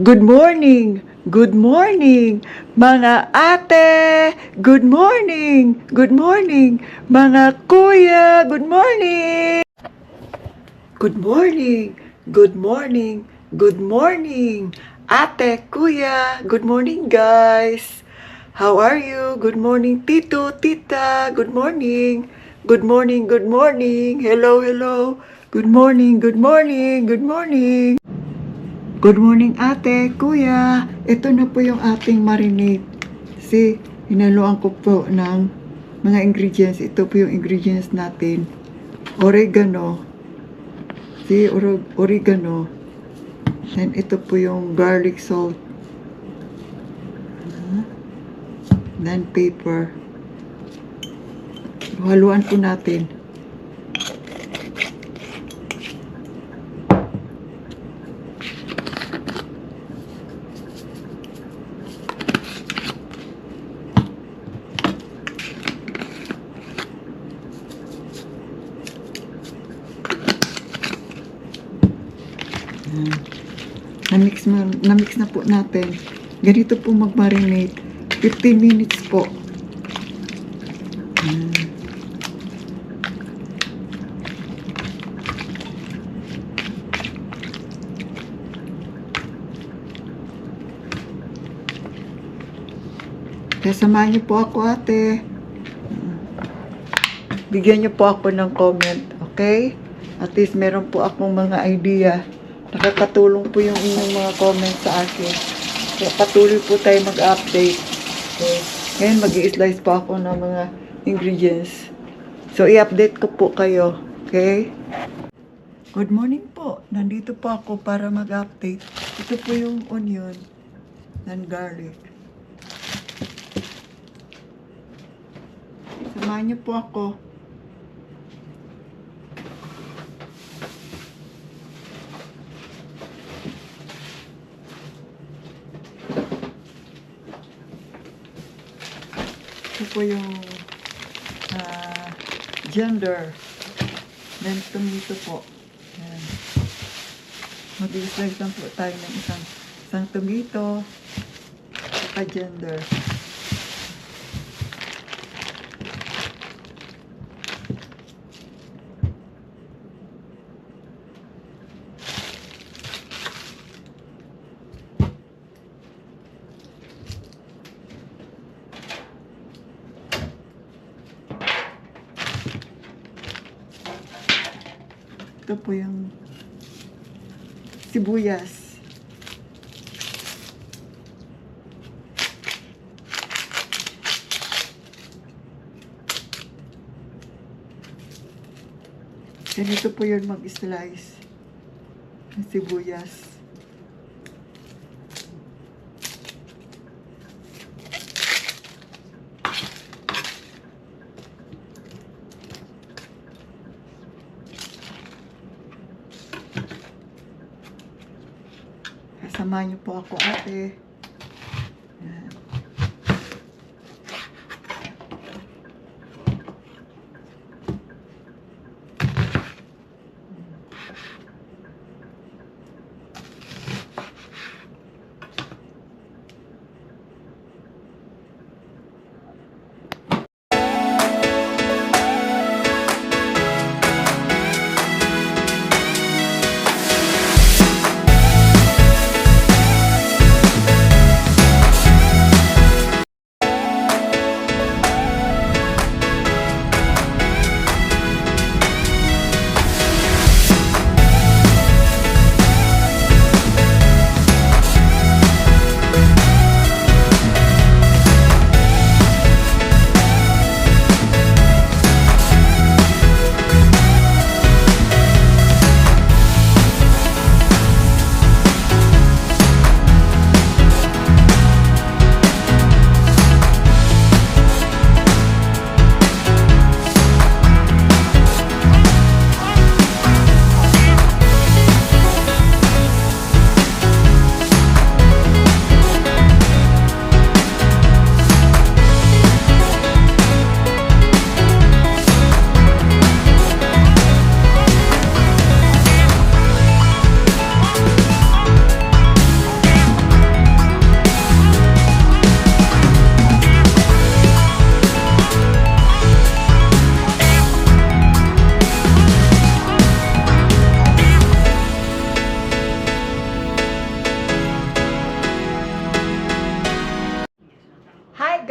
Good morning! Good morning! Mga ate! Good morning! Good morning! Mga kuya! Good morning! Good morning! Good morning! Good morning! Ate, kuya! Good morning, guys! How are you? Good morning, tito, tita! Good morning! Good morning, good morning! Hello, hello! Good morning, good morning, good morning! Good morning ate, kuya. Ito na po yung ating marinade. Si, hinaluan ko po ng mga ingredients. Ito po yung ingredients natin. Oregano. Si, oro- oregano. Then ito po yung garlic salt. Then pepper. Haluan po natin. Na-mix, na, na-mix na po natin. Ganito po mag-marinate. 15 minutes po. Ayan. Kaya samahan niyo po ako ate. Bigyan niyo po ako ng comment, okay? At least meron po akong mga idea. Nakakatulong po yung inyong mga comment sa akin. Kaya patuloy po tayo mag-update. Okay? Ngayon mag slice po ako ng mga ingredients. So, i-update ko po kayo. Okay? Good morning po. Nandito po ako para mag-update. Ito po yung onion and garlic. Samahan niyo po ako. Po yung ah, gender. Then tomato po. Yan. Mag-slice lang po tayo ng isang, isang tomato. Saka gender. Ito po yung sibuyas. Ganito po yun mag-slice ng sibuyas. Samahan niyo po ako, ate. Ayan.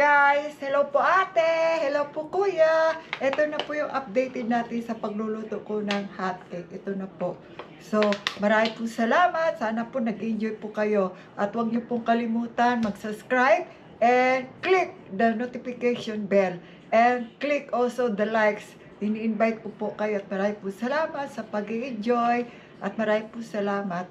guys! Hello po ate! Hello po kuya! Ito na po yung updated natin sa pagluluto ko ng hot hotcake. Ito na po. So, marami pong salamat. Sana po nag-enjoy po kayo. At huwag niyo pong kalimutan mag-subscribe and click the notification bell. And click also the likes. Ini-invite po po kayo at marami pong salamat sa pag-enjoy. At marami pong salamat.